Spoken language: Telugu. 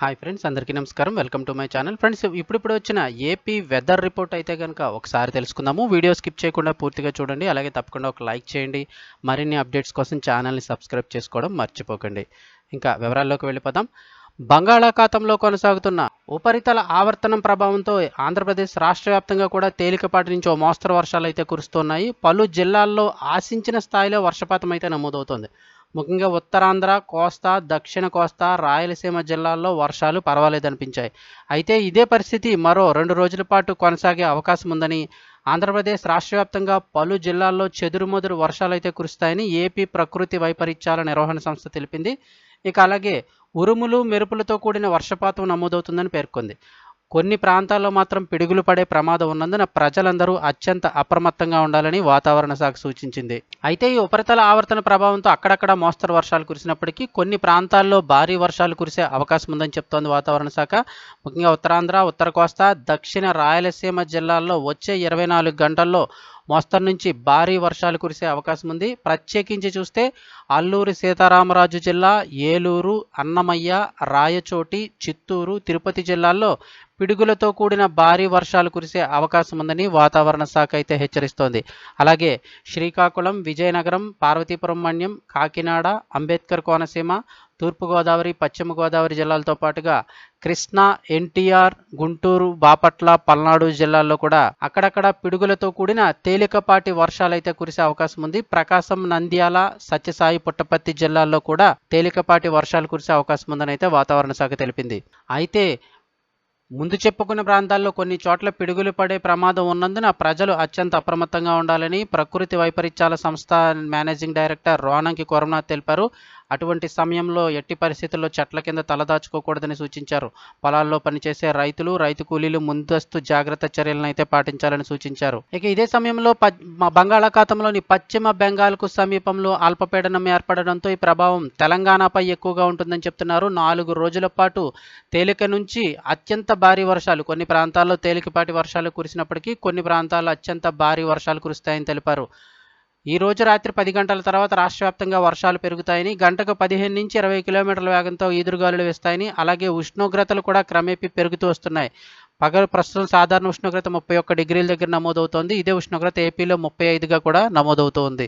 హాయ్ ఫ్రెండ్స్ అందరికీ నమస్కారం. Welcome to my channel. Friends ఇప్పుడిప్పుడు వచ్చిన ఏపీ వెదర్ రిపోర్ట్ అయితే కనుక ఒకసారి తెలుసుకుందాము. వీడియో స్కిప్ చేయకుండా పూర్తిగా చూడండి. అలాగే తప్పకుండా ఒక లైక్ చేయండి. మరిన్ని అప్డేట్స్ కోసం ఛానల్ని సబ్స్క్రైబ్ చేసుకోవడం మర్చిపోకండి. ఇంకా వివరాల్లోకి వెళ్ళిపోదాం. బంగాళాఖాతంలో కొనసాగుతున్న ఉపరితల ఆవర్తనం ప్రభావంతో ఆంధ్రప్రదేశ్ రాష్ట్ర వ్యాప్తంగా కూడా తేలికపాటి నుంచి ఓ మోస్తరు వర్షాలు అయితే కురుస్తున్నాయి. పలు జిల్లాల్లో ఆశించిన స్థాయిలో వర్షపాతం అయితే నమోదవుతోంది. ముఖ్యంగా ఉత్తరాంధ్ర కోస్తా దక్షిణ కోస్తా రాయలసీమ జిల్లాల్లో వర్షాలు పర్వాలేదనిపించాయి. అయితే ఇదే పరిస్థితి మరో రెండు రోజుల పాటు కొనసాగే అవకాశం ఉందని ఆంధ్రప్రదేశ్ రాష్ట్ర వ్యాప్తంగా పలు జిల్లాల్లో చెదురుమదురు వర్షాలు అయితే కురుస్తాయని ఏపీ ప్రకృతి వైపరీత్యాల నిర్వహణ సంస్థ తెలిపింది. ఇక అలాగే ఉరుములు మెరుపులతో కూడిన వర్షపాతం నమోదవుతుందని పేర్కొంది. కొన్ని ప్రాంతాల్లో మాత్రం పిడుగులు పడే ప్రమాదం ఉన్నందున ప్రజలందరూ అత్యంత అప్రమత్తంగా ఉండాలని వాతావరణ శాఖ సూచించింది. అయితే ఈ ఉపరితల ఆవర్తన ప్రభావంతో అక్కడక్కడ మోస్తరు వర్షాలు కురిసినప్పటికీ కొన్ని ప్రాంతాల్లో భారీ వర్షాలు కురిసే అవకాశం ఉందని చెప్తోంది వాతావరణ శాఖ. ముఖ్యంగా ఉత్తరాంధ్ర ఉత్తర కోస్తా దక్షిణ రాయలసీమ జిల్లాల్లో వచ్చే ఇరవై నాలుగు గంటల్లో మోస్తరు నుంచి భారీ వర్షాలు కురిసే అవకాశం ఉంది. ప్రత్యేకించి చూస్తే అల్లూరి సీతారామరాజు జిల్లా ఏలూరు అన్నమయ్య రాయచోటి చిత్తూరు తిరుపతి జిల్లాల్లో పిడుగులతో కూడిన భారీ వర్షాలు కురిసే అవకాశం ఉందని వాతావరణ శాఖ అయితే హెచ్చరిస్తోంది. అలాగే శ్రీకాకుళం విజయనగరం పార్వతీపురం మన్యం కాకినాడ అంబేద్కర్ కోనసీమ తూర్పుగోదావరి పశ్చిమ గోదావరి జిల్లాలతో పాటుగా కృష్ణా ఎన్టీఆర్ గుంటూరు బాపట్ల పల్నాడు జిల్లాల్లో కూడా అక్కడక్కడ పిడుగులతో కూడిన తేలికపాటి వర్షాలైతే కురిసే అవకాశం ఉంది. ప్రకాశం నంద్యాల సత్యసాయి పుట్టపర్తి జిల్లాల్లో కూడా తేలికపాటి వర్షాలు కురిసే అవకాశం ఉందని అయితే వాతావరణ శాఖ తెలిపింది. అయితే ముందు చెప్పుకున్న ప్రాంతాల్లో కొన్ని చోట్ల పిడుగులు పడే ప్రమాదం ఉన్నందున ప్రజలు అత్యంత అప్రమత్తంగా ఉండాలని ప్రకృతి వైపరీత్యాల సంస్థ మేనేజింగ్ డైరెక్టర్ రోనంకి కొరమనాథ్ తెలిపారు. అటువంటి సమయంలో ఎట్టి పరిస్థితుల్లో చెట్ల కింద తలదాచుకోకూడదని సూచించారు. పొలాల్లో పనిచేసే రైతులు రైతు కూలీలు ముందస్తు జాగ్రత్త చర్యలను అయితే పాటించాలని సూచించారు. ఇక ఇదే సమయంలో బంగాళాఖాతంలోని పశ్చిమ బెంగాల్కు సమీపంలో అల్పపీడనం ఏర్పడడంతో ఈ ప్రభావం తెలంగాణపై ఎక్కువగా ఉంటుందని చెప్తున్నారు. నాలుగు రోజుల పాటు తేలిక నుంచి అత్యంత భారీ వర్షాలు కొన్ని ప్రాంతాల్లో తేలికపాటి వర్షాలు కురిసినప్పటికీ కొన్ని ప్రాంతాల్లో అత్యంత భారీ వర్షాలు కురుస్తాయని తెలిపారు. ఈ రోజు రాత్రి పది గంటల తర్వాత రాష్ట్ర వ్యాప్తంగా వర్షాలు పెరుగుతాయని గంటకు పదిహేను నుంచి ఇరవై కిలోమీటర్ల వేగంతో ఈదురుగాలులు వేస్తాయని అలాగే ఉష్ణోగ్రతలు కూడా క్రమేపీ పెరుగుతూ వస్తున్నాయి. పగలు ప్రస్తుతం సాధారణ ఉష్ణోగ్రత ముప్పై ఒక్క డిగ్రీల దగ్గర నమోదవుతోంది. ఇదే ఉష్ణోగ్రత ఏపీలో ముప్పై ఐదుగా కూడా నమోదవుతోంది.